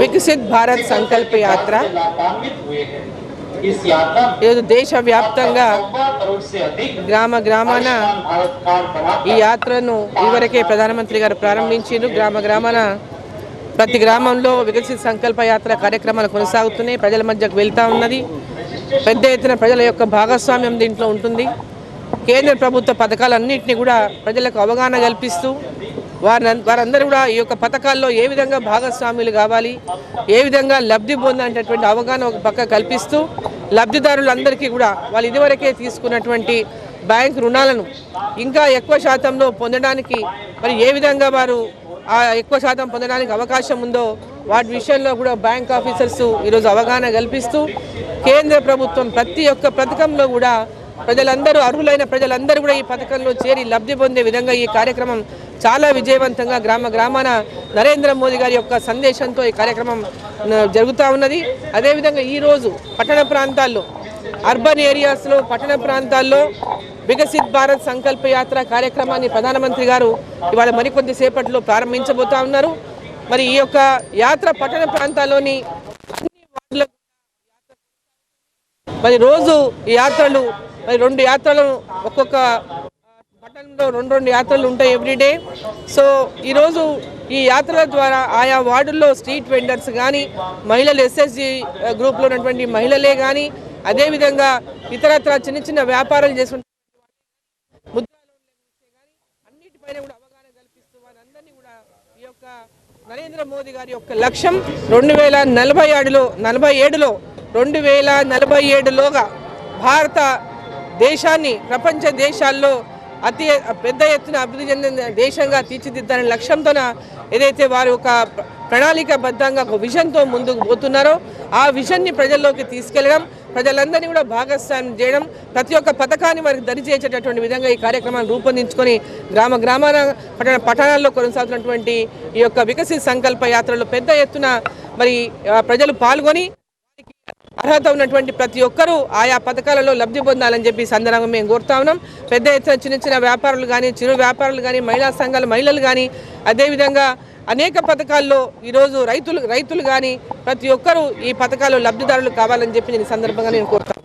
వికసిత్ భారత్ సంకల్ప యాత్ర ఈరోజు దేశవ్యాప్తంగా గ్రామ గ్రామాన ఈ యాత్రను ఇవరకే ప్రధానమంత్రి గారు ప్రారంభించారు గ్రామ గ్రామాన ప్రతి గ్రామంలో వికసిత సంకల్ప యాత్ర కార్యక్రమాలు కొనసాగుతున్నాయి. ప్రజల మధ్యకు వెళ్తూ ఉన్నది. పెద్ద ఎత్తున ప్రజల యొక్క భాగస్వామ్యం దీంట్లో ఉంటుంది. కేంద్ర ప్రభుత్వ పథకాలన్నింటినీ కూడా ప్రజలకు అవగాహన కల్పిస్తూ వారి వారందరూ కూడా ఈ యొక్క పథకాల్లో ఏ విధంగా భాగస్వాములు కావాలి ఏ విధంగా లబ్ధి పొందాలనేటటువంటి అవగాహన ఒక పక్క కల్పిస్తూ లబ్ధిదారులందరికీ కూడా వాళ్ళు ఇదివరకే తీసుకున్నటువంటి బ్యాంక్ రుణాలను ఇంకా ఎక్కువ శాతంలో పొందడానికి మరి ఏ విధంగా వారు ఆ ఎక్కువ శాతం పొందడానికి అవకాశం ఉందో వాటి విషయంలో కూడా బ్యాంక్ ఆఫీసర్స్ ఈరోజు అవగాహన కల్పిస్తూ కేంద్ర ప్రభుత్వం ప్రతి ఒక్క పథకంలో కూడా ప్రజలందరూ అర్హులైన ప్రజలందరూ కూడా ఈ పథకంలో చేరి లబ్ధి పొందే విధంగా ఈ కార్యక్రమం చాలా విజయవంతంగా గ్రామ గ్రామాన నరేంద్ర మోదీ గారి యొక్క సందేశంతో ఈ కార్యక్రమం జరుగుతూ ఉన్నది. అదేవిధంగా ఈరోజు పట్టణ ప్రాంతాల్లో అర్బన్ ఏరియాస్లో పట్టణ ప్రాంతాల్లో వికసిత్ భారత్ సంకల్ప యాత్ర కార్యక్రమాన్ని ప్రధానమంత్రి గారు ఇవాళ మరికొద్ది సేపట్లో ప్రారంభించబోతా ఉన్నారు. మరి ఈ యొక్క యాత్ర పట్టణ ప్రాంతాల్లోని మరి రోజు ఈ యాత్రలు మరి రెండు యాత్రలు ఒక్కొక్క పట్టణంలో రెండు రెండు యాత్రలు ఉంటాయి ఎవ్రీడే సో ఈరోజు ఈ యాత్రల ద్వారా ఆయా వార్డుల్లో స్ట్రీట్ వెండర్స్ కానీ మహిళలు ఎస్ఎస్జి గ్రూప్లో uh, ఉన్నటువంటి మహిళలే కానీ అదేవిధంగా ఇతరత్ర చిన్న చిన్న వ్యాపారాలు చేసుకుంటే అన్నిటిపైన కూడా అవగాహన కల్పిస్తూ వారందరినీ కూడా ఈ యొక్క నరేంద్ర మోదీ గారి యొక్క లక్ష్యం రెండు వేల నలభై ఏడులో నలభై ఏడులో రెండు వేల నలభై ఏడులోగా భారత దేశాన్ని ప్రపంచ దేశాల్లో అతి పెద్ద ఎత్తున అభివృద్ధి చెందిన దేశంగా తీర్చిదిద్దాలనే లక్ష్యంతోన ఏదైతే వారు ఒక ప్రణాళికబద్ధంగా ఒక విజన్తో ముందుకు పోతున్నారో ఆ విజన్ని ప్రజల్లోకి తీసుకెళ్ళడం ప్రజలందరినీ కూడా భాగస్వామ్యం చేయడం ప్రతి ఒక్క పథకాన్ని వారికి దరిచేసేటటువంటి విధంగా ఈ కార్యక్రమాన్ని రూపొందించుకొని గ్రామ గ్రామాల పట్టణ పట్టణాల్లో కొనసాగుతున్నటువంటి ఈ యొక్క వికసిత సంకల్ప యాత్రలో పెద్ద ఎత్తున మరి ప్రజలు పాల్గొని అర్హత ఉన్నటువంటి ప్రతి ఒక్కరూ ఆయా పథకాలలో లబ్ధి పొందాలని చెప్పి సందర్భంగా మేము కోరుతా ఉన్నాం. పెద్ద ఎత్తున చిన్న చిన్న వ్యాపారులు కానీ చిరు వ్యాపారులు కానీ మహిళా సంఘాల మహిళలు కానీ అదేవిధంగా అనేక పథకాల్లో ఈరోజు రైతులు రైతులు కానీ ప్రతి ఒక్కరూ ఈ పథకాల్లో లబ్ధిదారులు కావాలని చెప్పి నేను సందర్భంగా నేను కోరుతాను